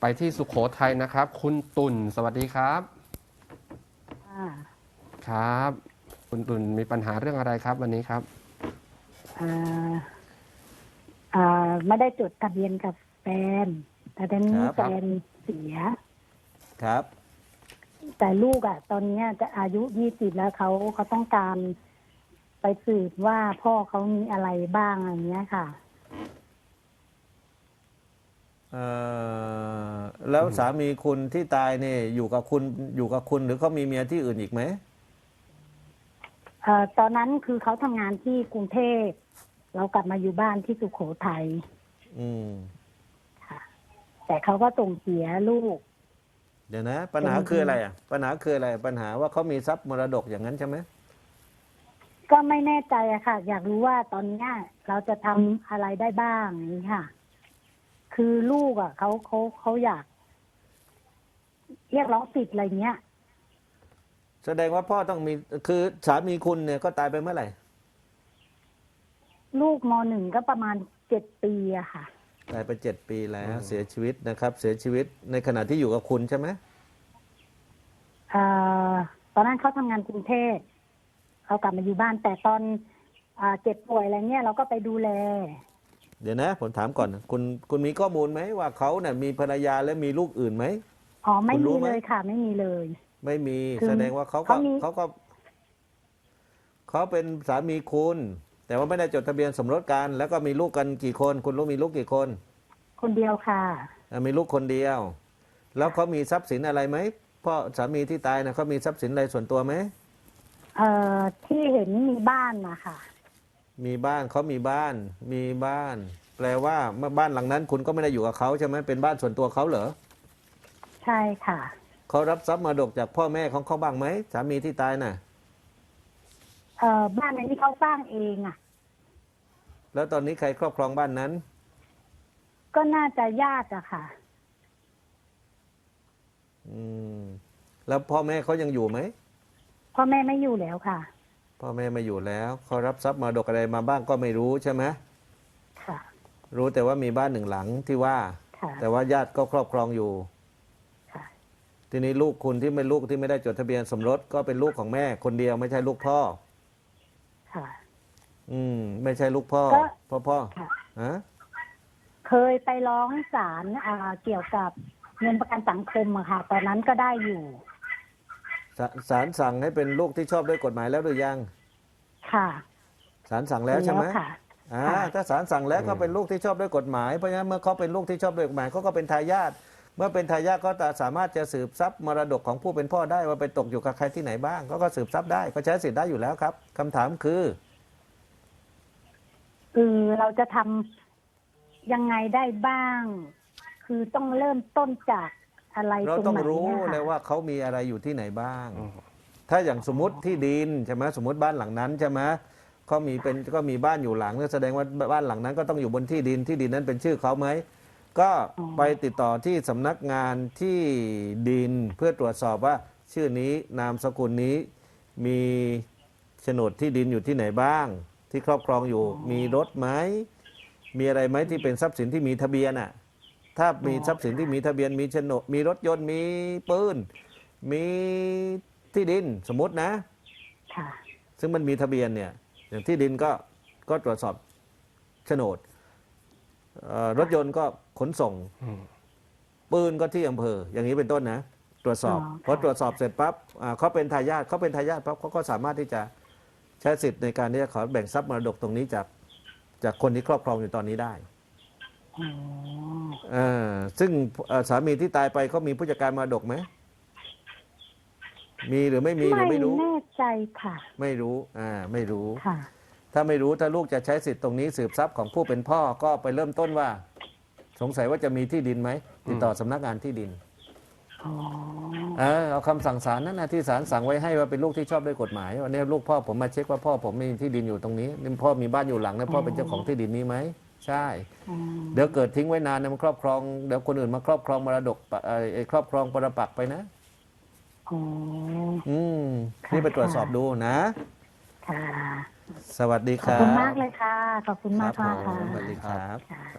ไปที่สุขโขทัยนะครับ คุณตุ่นสวัสดีครับอ่าครับ คุณตุ่นมีปัญหาเรื่องอะไรครับ วันนี้ครับอ่าอ่าไม่ได้จดทะเบียนกับแฟน แต่ตอนนี้ครับ แฟนเสีย ครับ แต่ลูกอะตอนเนี้ยจะอายุยี่สิบแล้วเขาเขาต้องการไปสืบว่าพ่อเขามีอะไรบ้างอะไรเงี้ยค่ะ เอ่อ แล้วสามีคุณที่ตายเนี่ยอยู่กับคุณอยู่กับคุณหรือเขามีเมียที่อื่นอีกไหมเอ่อตอนนั้นคือเขาทำงานที่กรุงเทพเรากลับมาอยู่บ้านที่สุโขทัยอืมค่ะแต่เขาก็ส่งเสียลูก เดี๋ยวนะ ปัญหาคืออะไรอะ ปัญหาคืออะไร ปัญหาว่าเขามีทรัพย์มรดกอย่างนั้นใช่ไหมก็ไม่แน่ใจอะค่ะ อยากรู้ว่าตอนเนี้ยเราจะทำอะไรได้บ้างอย่างนี้ค่ะ คือลูกอะเขาเขาเขาอยาก เรียกร้องสิทธิ์อะไรเงี้ย แสดงว่าพ่อต้องมีคือสามีคุณเนี่ยก็ตายไปเมื่อไหร่ ลูกมหนึ่งก็ประมาณเจ็ดปีอะค่ะ ตายไปเจ็ดปีแล้วเสียชีวิตนะครับ เสียชีวิตในขณะที่อยู่กับคุณใช่ไหมเอ่อตอนนั้นเขาทำงานกรุงเทพเขากลับมาอยู่บ้าน แต่ตอนอ่าเจ็บป่วยอะไรเงี้ยเราก็ไปดูแล เดี๋ยวนะ ผมถามก่อน คุณคุณมีข้อมูลไหมว่าเขาเนี่ยมีภรรยาและมีลูกอื่นไหม อ๋อไม่คุณรู้มีไหม เลยค่ะ ไม่มีเลย ไม่มีคือแสดงว่าเขาก็เขามี เขาก็เขาเป็นสามีคุณ แต่ว่าไม่ได้จดทะเบียนสมรสกัน แล้วก็มีลูกกันกี่คน คุณรู้มีลูกกี่คนคนเดียวค่ะ อะมีลูกคนเดียว แล้วเขามีทรัพย์สินอะไรไหมพ่อสามีที่ตายนะเขามีทรัพย์สินอะไรส่วนตัวไหมเอ่อที่เห็นมีบ้านนะคะมีบ้านเขามีบ้าน มีบ้าน แปลว่าเมื่อบ้านหลังนั้น คุณก็ไม่ได้อยู่กับเขาใช่ไหมเป็นบ้านส่วนตัวเขาเหรอ ใช่ค่ะเขารับทรัพย์มรดกจากพ่อแม่ของเขาบ้างไหมสามีที่ตายน่ะ เอ่อบ้านในที่เขาสร้างเองอะ แล้วตอนนี้ใครครอบครองบ้านนั้น ก็น่าจะญาติอะค่ะ อืม แล้วพ่อแม่เขายังอยู่ไหมพ่อแม่ไม่อยู่แล้วค่ะ พ่อแม่ไม่อยู่แล้วเขารับทรัพย์มรดกอะไรมาบ้างก็ไม่รู้ใช่ไหมค่ะ รู้แต่ว่ามีบ้านหนึ่งหลังที่ว่า ค่ะ แต่ว่าญาติก็ครอบครองอยู่ค่ะ ทีนี้ลูกคุณที่ไม่ลูกที่ไม่ได้จดทะเบียนสมรสก็เป็นลูกของแม่คนเดียวไม่ใช่ลูกพ่อ ค่ะ อืม ไม่ใช่ลูกพ่อ ก็ พ่อพ่อค่ะ ฮะเคยไปร้องศาลอ่าเกี่ยวกับเงินประกันสังคมอะค่ะ ตอนนั้นก็ได้อยู่ ศาศาลสั่งให้เป็นลูกที่ชอบด้วยกฎหมายแล้วหรือยังค่ะศาลสั่งแล้วใช่ไหม ค่ะ อ่าค่ะ ถ้าศาลสั่งแล้วก็เป็นลูกที่ชอบด้วยกฎหมายเพราะฉะนั้นเมื่อเขาเป็นลูกที่ชอบด้วยกฎหมายเขาก็เป็นทายาท เมื่อเป็นทายาทก็จะสามารถจะสืบทรัพย์มรดกของผู้เป็นพ่อได้ว่าไปตกอยู่กับใครที่ไหนบ้างเขาก็สืบทรัพย์ได้เขาใช้สิทธิ์ได้อยู่แล้วครับคำถามคือ คือเราจะทำยังไงได้บ้าง คือต้องเริ่มต้นจากอะไรเราตรงต้องไหนรู้เนี่ยเลยค่ะว่าเขามีอะไรอยู่ที่ไหนบ้างอืมถ้าอย่างสมมติที่ดินใช่ไหมสมมติบ้านหลังนั้นใช่ไหมเขามีเป็นก็มีบ้านอยู่หลังนั่นแสดงว่าบ้านหลังนั้นก็ต้องอยู่บนที่ดินที่ดินนั้นเป็นชื่อเขาไหม ก็ไปติดต่อที่สำนักงานที่ดินเพื่อตรวจสอบว่าชื่อนี้นามสกุลนี้มีโฉนดที่ดินอยู่ที่ไหนบ้าง ที่ครอบครองอยู่มีรถไหมมีอะไรไหมที่เป็นทรัพย์สินที่มีทะเบียนอะถ้ามีทรัพย์สินที่มีทะเบียนมีโฉนดมีรถยนต์มีปืนมีที่ดินสมมตินะค่ะซึ่งมันมีทะเบียนเนี่ย อย่างที่ดินก็ก็ตรวจสอบโฉนดเอ่อ รถยนต์ก็ขนส่งอืมปืนก็ที่อำเภอ อย่างนี้เป็นต้นนะ ตรวจสอบอ๋อพอตรวจสอบเสร็จปั๊บอ่าเขาเป็นทายาทเขาเป็นทายาทปั๊บเขาก็สามารถที่จะใช้สิทธิ์ในการที่จะขอแบ่งทรัพย์มรดกตรงนี้จากจากคนที่ครอบครองอยู่ตอนนี้ได้อ๋ออ่าซึ่งเอ่อสามีที่ตายไปเขามีผู้จัดการมรดกไหมมีหรือไม่มีหรือไม่รู้แน่ใจค่ะ ไม่รู้ อ่า ไม่รู้ค่ะ ถ้าไม่รู้ถ้าลูกจะใช้สิทธิ์ตรงนี้สืบทรัพย์ของผู้เป็นพ่อก็ไปเริ่มต้นว่า สงสัยว่าจะมีที่ดินไหมติดต่อสำนักงานที่ดินอ๋อเออเอาคำสั่งศาลนั่นนะที่ศาลสั่งไว้ให้ว่าเป็นลูกที่ชอบด้วยกฎหมายวันนี้ลูกพ่อผมมาเช็คว่าพ่อผมมีที่ดินอยู่ตรงนี้นี่พ่อมีบ้านอยู่หลังนะพ่อเป็นเจ้าของที่ดินนี้ไหมใช่อ๋อเดี๋ยวเกิดทิ้งไว้นานนะมันครอบครองเดี๋ยวคนอื่นมาครอบครองมรดกปะเอ่อไอ้ครอบครองปรปักษ์ไปนะอ๋ออืมค่ะนี่ไปตรวจสอบดูนะ ค่ะ สวัสดีขคอบรับคุณมากเลยค่ะ ขอบคุณคมารักบมากผค่ะมสวัสดีครับ ค่ะ